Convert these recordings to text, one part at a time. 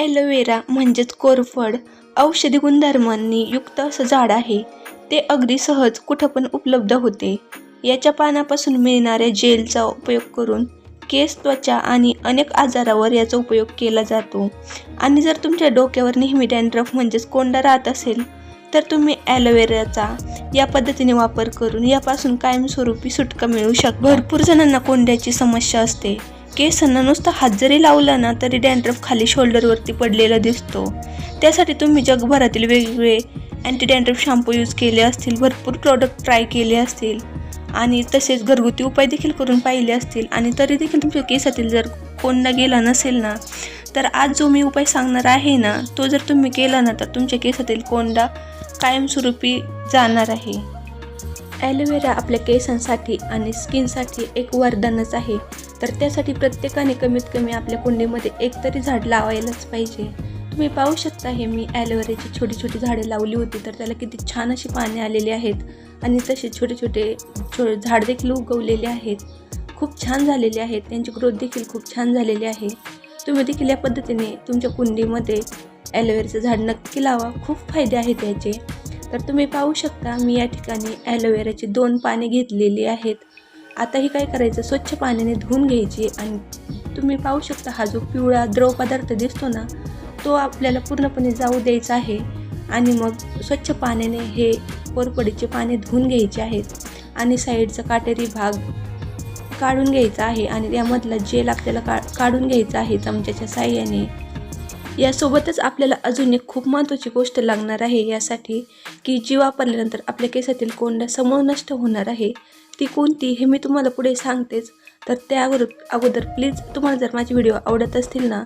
Aloe vera म्हणजेच कोरफड औषधी गुणधर्मांनी युक्त असं झाड आहे. ते अगदी सहज कुठं पण उपलब्ध होते. याच्या पानापासून मिळणाऱ्या जेलचा उपयोग करून केस त्वचा आणि अनेक आजारावर याचा उपयोग केला जातो. आणि जर तुमच्या डोक्यावर नेहमी डॅन्ड्रफ म्हणजेच कोंडा राहत असेल तर तुम्ही ॲलोवेराचा या पद्धतीने वापर करून यापासून कायमस्वरूपी सुटका मिळू शक भरपूर जणांना कोंड्याची समस्या असते. केसांना नुसता हात जरी लावला ना तरी डॅन्ड्रफ खाली शोल्डरवरती पडलेला दिसतो. त्यासाठी तुम्ही जगभरातील वेगवेगळे अँटी डॅन्ड्रफ शॅम्पू यूज केले असतील भरपूर प्रॉडक्ट ट्राय केले असतील आणि तसेच घरगुती उपाय देखील करून पाहिले असतील आणि तरी देखील तुमच्या केसातील जर कोंडा गेला नसेल ना तर आज जो मी उपाय सांगणार आहे ना तो जर तुम्ही केला ना तर तुमच्या केसातील कोंडा कायमस्वरूपी जाणार आहे. ॲलोवेरा आपल्या केसांसाठी आणि स्किनसाठी एक वरदानच आहे. तर त्यासाठी प्रत्येकाने कमीत कमी आपल्या कुंडीमध्ये एक तरी झाड लावायलाच पाहिजे. तुम्ही पाहू शकता हे मी ॲलोवेराची छोटी छोटी झाडे लावली होती तर त्याला किती छान अशी पाने आलेली आहेत आणि तसे छोटे छोटे छो झाड देखील उगवलेले आहेत. खूप छान झालेले आहेत त्यांची ग्रोथ देखील खूप छान झालेली आहे. तुम्ही देखील या पद्धतीने तुमच्या कुंडीमध्ये ॲलोवेराचं झाड नक्की लावा खूप फायदे आहेत याचे तर तुम्ही पाहू शकता मी या ठिकाणी ॲलोवेराची दोन पाने घेतलेली आहेत. आता हे काय करायचं? स्वच्छ पाण्याने धुवून घ्यायची आणि तुम्ही पाहू शकता हा जो पिवळा द्रव पदार्थ दिसतो ना तो आपल्याला पूर्णपणे जाऊ द्यायचा आहे आणि मग स्वच्छ पाण्याने हे कोरपडीचे पाने धुवून घ्यायचे आहेत आणि साईडचा काटेरी भाग काढून घ्यायचा आहे आणि त्यामधला जेल आपल्याला का काढून घ्यायचा आहे चमच्याच्या साह्याने. यासोबतच आपल्याला अजून एक खूप महत्त्वाची गोष्ट लागणार आहे यासाठी की जी वापरल्यानंतर आपल्या केसातील कोंडा समूळ नष्ट होणार आहे. ती कोणती हे मी तुम्हाला पुढे सांगतेच. तर त्यावर अगोदर प्लीज तुम्हाला जर माझे व्हिडिओ आवडत असतील ना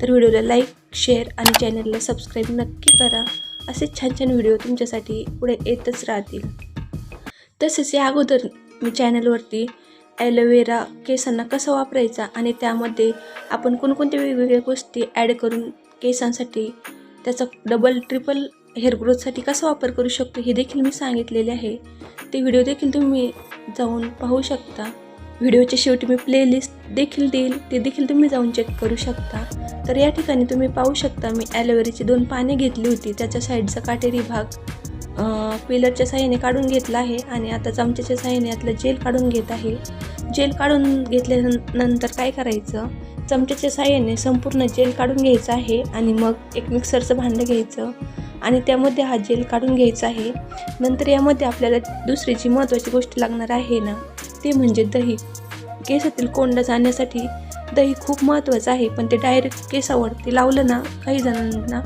तर व्हिडिओला लाईक शेअर आणि चॅनलला सबस्क्राईब नक्की करा. असे छान छान व्हिडिओ तुमच्यासाठी पुढे येतच राहतील. तसेच या अगोदर मी चॅनलवरती ॲलोवेरा केसांना कसा वापरायचा आणि त्यामध्ये आपण कोणकोणत्या वेगवेगळ्या गोष्टी ॲड करून केसांसाठी त्याचा डबल ट्रिपल हेअर ग्रोथसाठी कसा वापर करू शकतो हे देखील मी सांगितलेले आहे. ते व्हिडिओ देखील तुम्ही जाऊन पाहू शकता. व्हिडिओच्या शेवटी मी प्लेलिस्ट देखील देईल ते देखील तुम्ही जाऊन चेक करू शकता. तर या ठिकाणी तुम्ही पाहू शकता मी ॲलोवेराची दोन पाने घेतली होती. त्याच्या साईडचा काटेरी भाग पिलरच्या साह्याने काढून घेतला आहे आणि आता चमच्याच्या साह्याने यातलं जेल काढून घेत आहे. जेल काढून घेतल्यानंतर काय करायचं? चमच्याच्या साह्याने संपूर्ण जेल काढून घ्यायचं आहे आणि मग एक मिक्सरचं भांडं घ्यायचं. आणि त्यामध्ये हा जेल काढून घ्यायचा आहे. नंतर यामध्ये आपल्याला दुसरी जी महत्त्वाची गोष्ट लागणार आहे ना ते म्हणजे दही. केसातील कोंडा जाण्यासाठी दही खूप महत्त्वाचं आहे पण ते डायरेक्ट केसावरती लावलं ना काही जणांना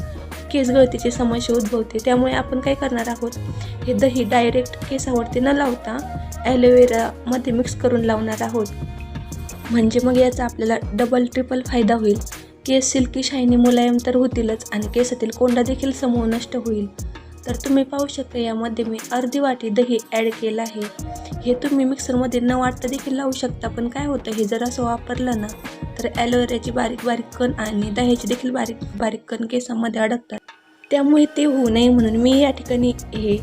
केस गळतीची समस्या उद्भवते. त्यामुळे आपण काय करणार आहोत? हे दही डायरेक्ट केसावरती न लावता ॲलोवेरामध्ये मिक्स करून लावणार आहोत. म्हणजे मग याचा आपल्याला डबल ट्रिपल फायदा होईल. केस सिल्की शायनी मुलायम तर होतीलच आणि केसातील कोंडा देखील समूह नष्ट होईल. तर तुम्ही पाहू शकता यामध्ये मी अर्धी वाटी दही ॲड केलं आहे. हे तुम्ही मिक्सरमध्ये न वाटता देखील लावू शकता पण काय होतं हे जर असं वापरलं ना तर ॲलोवेराची बारीक बारीक कण आणि दह्याची देखील बारीक बारीक कण केसामध्ये अडकतात. त्यामुळे ते होऊ नये म्हणून मी या ठिकाणी हे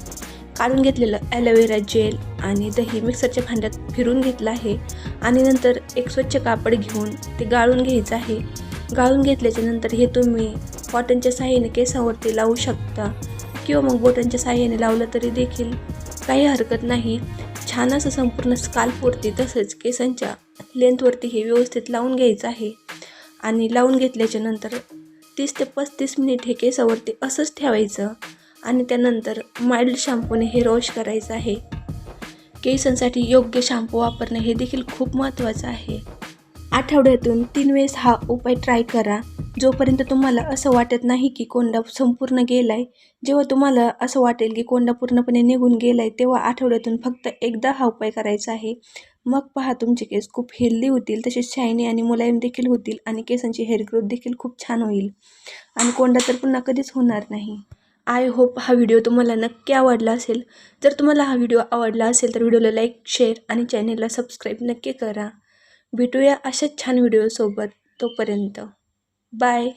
काढून घेतलेलं ॲलोवेरा जेल आणि दही मिक्सरच्या भांड्यात फिरून घेतलं आहे. आणि नंतर एक स्वच्छ कापड घेऊन ते गाळून घ्यायचं आहे. गाळून घेतल्याच्या नंतर हे तुम्ही कॉटनच्या साह्याने केसावरती लावू शकता. किंवा मग बोटांच्या साह्याने लावलं तरी देखील काही हरकत नाही. छान असं संपूर्ण स्काल्पवरती तसंच केसांच्या लेंथवरती हे व्यवस्थित लावून घ्यायचं आहे. आणि लावून घेतल्याच्या नंतर तीस ते पस्तीस मिनिट हे केसावरती असंच ठेवायचं. आणि त्यानंतर माइल्ड शॅम्पूने हे रॉश करायचं आहे. केसांसाठी योग्य शॅम्पू वापरणं हे देखील खूप महत्त्वाचं आहे. आठवड्यातून तीन वेळेस हा उपाय ट्राय करा. जोपर्यंत तुम्हाला असं वाटत नाही की कोंडा संपूर्ण गेला आहे जेव्हा तुम्हाला असं वाटेल की कोंडा पूर्णपणे निघून गेला आहे तेव्हा आठवड्यातून फक्त एकदा हा उपाय करायचा आहे. मग पहा तुमचे केस खूप हेल्दी होतील तसेच शायनी आणि मुलायम देखील होतील आणि केसांची हेअर ग्रोथ देखील खूप छान होईल. आणि कोंडा तर पुन्हा कधीच होणार नाही. आय होप हा व्हिडिओ तुम्हाला नक्की आवडला असेल. जर तुम्हाला हा व्हिडिओ आवडला असेल तर व्हिडिओला लाईक शेअर आणि चॅनेलला सबस्क्राईब नक्की करा. भेटूया अशाच छान व्हिडिओसोबत तोपर्यंत. बाय